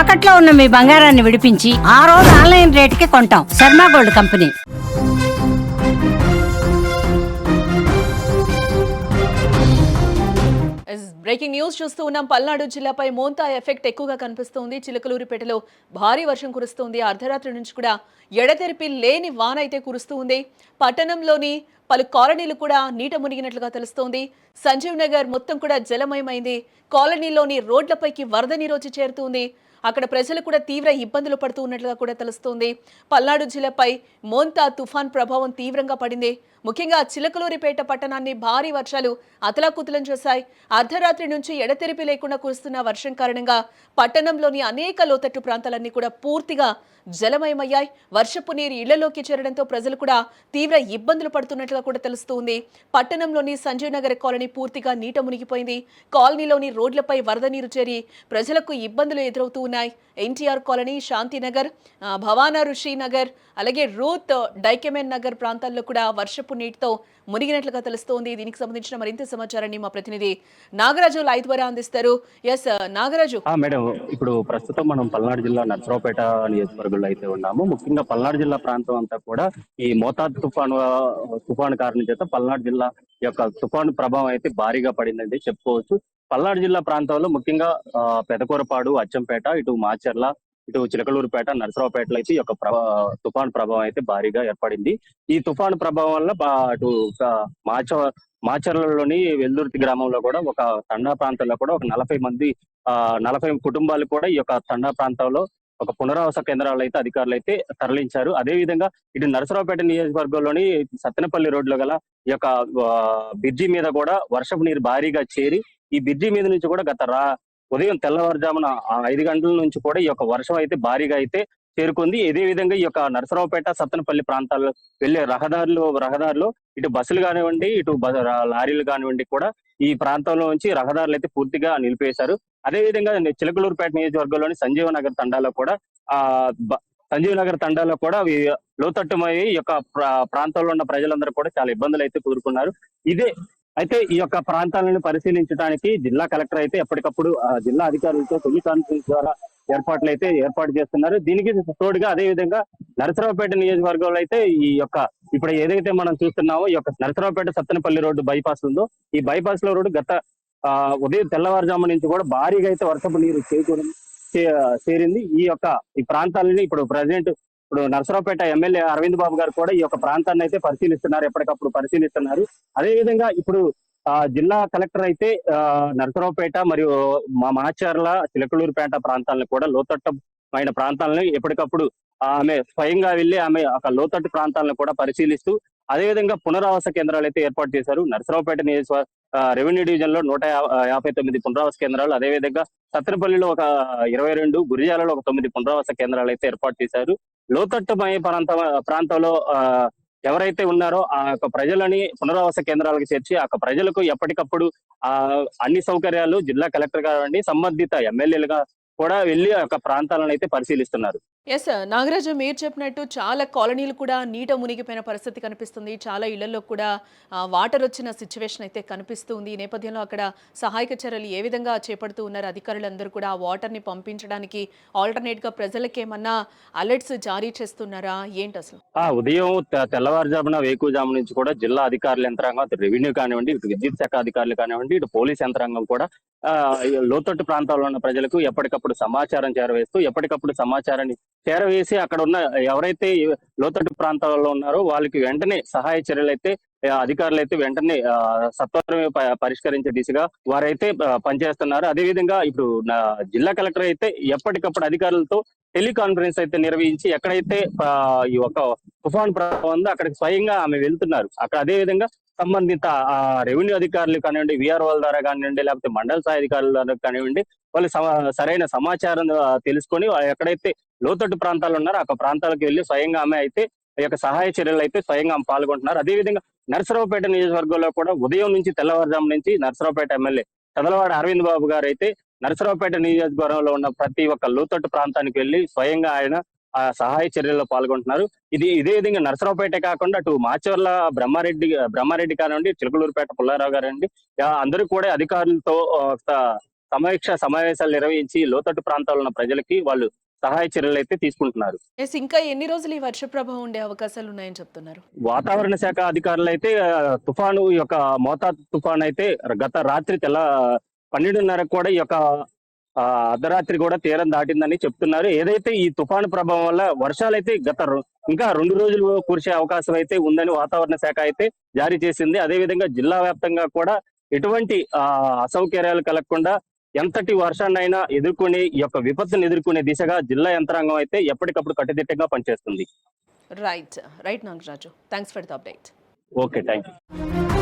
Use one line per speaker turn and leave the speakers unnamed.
తాకట్లో ఉన్న మీ బంగారాన్ని విడిపించి ఆ రోజు ఆన్లైన్ రేటుకి కొంటాం. Sharma gold company.
Breaking news చూస్తూ ఉన్నాం పల్నాడు జిల్లాపై మోంతా ఎఫెక్ట్ ఎక్కువగా కనిపిస్తోంది. చిలకలూరిపేటలో భారీ వర్షం కురుస్తోంది. అర్ధరాత్రి నుంచి కూడా ఎడతెరిపి లేని వాన అయితే కురుస్తూ ఉంది పట్టణంలోని పలు కాలనీలు కూడా నీట మునిగినట్లుగా తెలుస్తోంది. సంజీవ్ నగర్ మొత్తం కూడా జలమయమైంది. కాలనీలోని రోడ్లపైకి వరద నీరు వచ్చి చేరుతుంది. అక్కడ ప్రజలు కూడా తీవ్ర ఇబ్బందులు పడుతూ ఉన్నట్లుగా కూడా తెలుస్తోంది. పల్నాడు జిల్లాపై మోంతా తుఫాన్ ప్రభావం తీవ్రంగా పడింది. ముఖ్యంగా చిలకలూరిపేట పట్టణాన్ని భారీ వర్షాలు అతలాకుతలం చేశాయి. అర్ధరాత్రి నుంచి ఎడతెరిపి లేకుండా కురుస్తున్న వర్షం కారణంగా పట్టణంలోని అనేక లోతట్టు ప్రాంతాలన్నీ కూడా పూర్తిగా జలమయమయ్యాయి. వర్షపు నీరు ఇళ్ళలోకి చేరడంతో ప్రజలు కూడా తీవ్ర ఇబ్బందులు పడుతున్నట్లుగా కూడా తెలుస్తోంది. పట్టణంలోని సంజయ్ నగర్ కాలనీ పూర్తిగా నీట మునిగిపోయింది. కాలనీలోని రోడ్లపై వరద నీరు చేరి ప్రజలకు ఇబ్బందులు ఎదురవుతూ ఉన్నాయి. ఎన్టీఆర్ కాలనీ శాంతినగర్ భవానా ఋషి నగర్ అలాగే రూత్ డైకెమెన్ నగర్ ప్రాంతాల్లో కూడా వర్షపు నీటితో మునిగినట్లుగా తెలుస్తోంది. దీనికి సంబంధించిన మరింత సమాచారాన్ని మా ప్రతినిధి నాగరాజు లైవ్ ద్వారా అందిస్తారు ఎస్ నాగరాజు.
ఆ మేడం ఇప్పుడు ప్రస్తుతం మనం పల్నాడు జిల్లా నర్సరావుపేట నియోజకవర్గంలో అయితే ఉన్నాము. ముఖ్యంగా పల్నాడు జిల్లా ప్రాంతం అంతా కూడా ఈ మోతాద్ తుఫాను తుఫాను కారణం చేత పల్నాడు జిల్లా యొక్క తుఫాను ప్రభావం అయితే భారీగా పడిందని చెప్పుకోవచ్చు. పల్నాడు జిల్లా ప్రాంతంలో ముఖ్యంగా పెదకూరపాడు అచ్చంపేట ఇటు మాచర్ల ఇటు చిలకలూరుపేట నరసరావుపేటలో అయితే ఈ యొక్క ప్రభా ప్రభావం అయితే భారీగా ఏర్పడింది. ఈ తుఫాన్ ప్రభావం వల్ల అటు మాచ మాచర్లలోని వెల్దుర్తి గ్రామంలో కూడా ఒక తండా ప్రాంతంలో కూడా ఒక నలభై మంది ఆ నలభై కుటుంబాలు కూడా ఈ యొక్క తండా ప్రాంతంలో ఒక పునరావాస కేంద్రాలు అయితే అధికారులు అయితే తరలించారు. అదే విధంగా ఇటు నరసరావుపేట నియోజకవర్గంలోని సత్తెనపల్లి రోడ్లో గల ఈ యొక్క బ్రిడ్జి మీద కూడా వర్షపు నీరు భారీగా చేరి ఈ బ్రిడ్జి మీద నుంచి కూడా గత రా ఉదయం తెల్లవారుజామున ఐదు గంటల నుంచి కూడా ఈ యొక్క వర్షం అయితే భారీగా అయితే చేరుకుంది. ఇదే విధంగా ఈ యొక్క నరసరావుపేట సత్తనపల్లి ప్రాంతాల్లో వెళ్ళే రహదారులు రహదారులు ఇటు బస్సులు కానివ్వండి ఇటు లారీలు కానివ్వండి కూడా ఈ ప్రాంతంలో నుంచి రహదారులు అయితే పూర్తిగా నిలిపేశారు. అదే విధంగా చిలకలూరుపేట నియోజకవర్గంలోని సంజీవ నగర్ తండాలో కూడా ఆ సంజీవ సంజీవ్ నగర్ తండాలో కూడా అవి లోతట్టుమయ్యి యొక్క ప్రాంతంలో ఉన్న ప్రజలందరూ కూడా చాలా ఇబ్బందులు అయితే కూరుకున్నారు ఇదే అయితే ఈ యొక్క ప్రాంతాలను పరిశీలించడానికి జిల్లా కలెక్టర్ అయితే ఎప్పటికప్పుడు జిల్లా అధికారులతో టెలికాన్ఫరెన్స్ ద్వారా ఏర్పాట్లు అయితే ఏర్పాటు చేస్తున్నారు. దీనికి తోడుగా అదే విధంగా నరసరావుపేట నియోజకవర్గంలో అయితే ఈ యొక్క ఇప్పుడు ఏదైతే మనం చూస్తున్నామో ఈ యొక్క నరసరావుపేట సత్తెనపల్లి రోడ్డు బైపాస్ ఉందో ఈ బైపాస్లో రోడ్డు గత ఆ, ఉదయం తెల్లవారుజాము నుంచి కూడా భారీగా అయితే వర్షపు నీరు చేకూరి చేరింది. ఈ యొక్క ఈ ప్రాంతాలని ఇప్పుడు ప్రజెంట్ ఇప్పుడు నరసరావుపేట ఎమ్మెల్యే అరవింద్ బాబు గారు కూడా ఈ యొక్క ప్రాంతాన్ని అయితే పరిశీలిస్తున్నారు ఎప్పటికప్పుడు పరిశీలిస్తున్నారు. అదే విధంగా ఇప్పుడు ఆ జిల్లా కలెక్టర్ అయితే ఆ, నరసరావుపేట మరియు మా మాచర్ల చిలకలూరుపేట ప్రాంతాలను కూడా లోతట్టమైన ప్రాంతాలను ఎప్పటికప్పుడు ఆమె స్వయంగా వెళ్ళి ఆమె ఒక లోతట్టు ప్రాంతాలను కూడా పరిశీలిస్తూ అదేవిధంగా పునరావాస కేంద్రాలు అయితే ఏర్పాటు చేశారు. నరసరావుపేట నియోజక రెవెన్యూ డివిజన్లో నూట యాభై తొమ్మిది పునరావాస కేంద్రాలు. అదేవిధంగా సత్తెనపల్లిలో ఒక ఇరవై రెండు గురిజాలలో ఒక తొమ్మిది పునరావాస కేంద్రాలు అయితే ఏర్పాటు చేశారు. లోతట్టు లోతట్టుమయ ప్రాంత ప్రాంతంలో ఆ, ఎవరైతే ఉన్నారో ఆ యొక్క ప్రజలని పునరావాస కేంద్రాలకు చేర్చి ఆ యొక్క ప్రజలకు ఎప్పటికప్పుడు ఆ అన్ని సౌకర్యాలు జిల్లా కలెక్టర్ కానివ్వండి సంబంధిత ఎమ్మెల్యేలుగా కూడా వెళ్ళి ఆ యొక్క ప్రాంతాలను అయితే పరిశీలిస్తున్నారు.
ఎస్ నాగరాజు మీరు చెప్పినట్టు చాలా కాలనీలు కూడా నీట మునిగిపోయిన పరిస్థితి కనిపిస్తుంది. చాలా ఇళ్ళలో కూడా వాటర్ వచ్చిన సిచ్యువేషన్ అయితే కనిపిస్తుంది ఈ నేపథ్యంలో అక్కడ సహాయక చర్యలు ఏ విధంగా చేపడుతూ ఉన్నారు? అధికారులందరూ కూడా ఆ వాటర్ని పంపించడానికి ఆల్టర్నేట్గా ప్రజలకు ఏమన్నా అలర్ట్స్ జారీ చేస్తున్నారా? ఏంటి అసలు?
ఆ ఉదయం తెల్లవారుజామున వేకుజాము నుంచి కూడా జిల్లా అధికారుల యంత్రాంగం రెవెన్యూ కానివ్వండి ఇటు విద్యుత్ శాఖ అధికారులు కానివ్వండి ఇటు పోలీస్ యంత్రాంగం కూడా లోతట్టు ప్రాంతాల్లో ఉన్న ప్రజలకు ఎప్పటికప్పుడు సమాచారం చేరవేస్తూ ఎప్పటికప్పుడు సమాచారాన్ని చేరవేసి అక్కడ ఉన్న ఎవరైతే లోతట్టు ప్రాంతాల్లో ఉన్నారో వాళ్ళకి వెంటనే సహాయ చర్యలు అయితే అధికారులు అయితే వెంటనే సత్వరమే ప- పరిష్కరించే దిశగా వారైతే పనిచేస్తున్నారు. అదేవిధంగా ఇప్పుడు జిల్లా కలెక్టర్ అయితే ఎప్పటికప్పుడు అధికారులతో టెలికాన్ఫరెన్స్ అయితే నిర్వహించి ఎక్కడైతే ఆ, ఈ ఒక తుఫాన్ ప్రభావం ఉందో అక్కడికి స్వయంగా ఆమె వెళ్తున్నారు. అక్కడ అదే విధంగా సంబంధిత ఆ, రెవెన్యూ అధికారులు కానివ్వండి విఆర్ఓల ద్వారా కానివ్వండి లేకపోతే మండల స్థాయి అధికారుల ద్వారా కానివ్వండి వాళ్ళు సరైన సమాచారం తెలుసుకొని వాళ్ళు ఎక్కడైతే లోతట్టు ప్రాంతాలు ఉన్నారో ఆ ప్రాంతాలకు వెళ్ళి స్వయంగా ఆమె అయితే ఈ యొక్క సహాయ చర్యలు అయితే స్వయంగా ఆమె పాల్గొంటున్నారు. అదేవిధంగా నరసరావుపేట నియోజకవర్గంలో కూడా ఉదయం నుంచి తెల్లవారుజాము నుంచి నరసరావుపేట ఎమ్మెల్యే చదలవాడ అరవింద్ బాబు గారు అయితే నరసరావుపేట నియోజకవర్గంలో ఉన్న ప్రతి ఒక్క లోతట్టు ప్రాంతానికి వెళ్ళి స్వయంగా ఆయన ఆ సహాయ చర్యల్లో పాల్గొంటున్నారు. ఇది ఇదే విధంగా నరసరావుపేట కాకుండా అటు మాచర్ల బ్రహ్మారెడ్డి బ్రహ్మారెడ్డి కానివ్వండి చిలకలూరుపేట పుల్లారావు గారండి అందరూ కూడా అధికారులతో సమీక్ష సమావేశాలు నిర్వహించి లోతట్టు ప్రాంతాల్లో ఉన్న ప్రజలకి వాళ్ళు సహాయ చర్యలు అయితే తీసుకుంటున్నారు.
ఇంకా ఎన్ని రోజులు ఈ వర్ష ప్రభావం ఉండే అవకాశాలు ఉన్నాయని చెప్తున్నారు?
వాతావరణ శాఖ అధికారులు అయితే తుఫాను ఈ యొక్క మోతాదు తుఫాన్ అయితే గత రాత్రి తెల్ల పన్నెండున్నరకు కూడా ఈ యొక్క అర్ధరాత్రి కూడా తీరం దాటిందని చెప్తున్నారు. ఏదైతే ఈ తుఫాను ప్రభావం వల్ల వర్షాలు అయితే గత ఇంకా రెండు రోజులు కురిసే అవకాశం అయితే ఉందని వాతావరణ శాఖ అయితే జారీ చేసింది. అదే విధంగా జిల్లా వ్యాప్తంగా కూడా ఎటువంటి ఆ, అసౌకర్యాలు కలగకుండా ఎంతటి వర్షాన్నైనా ఎదుర్కొనే ఈ యొక్క విపత్తును ఎదుర్కొనే దిశగా జిల్లా యంత్రాంగం అయితే ఎప్పటికప్పుడు కట్టుదిట్టంగా పనిచేస్తుంది.
Right right Nagaraju. Thanks for the update
okay thank you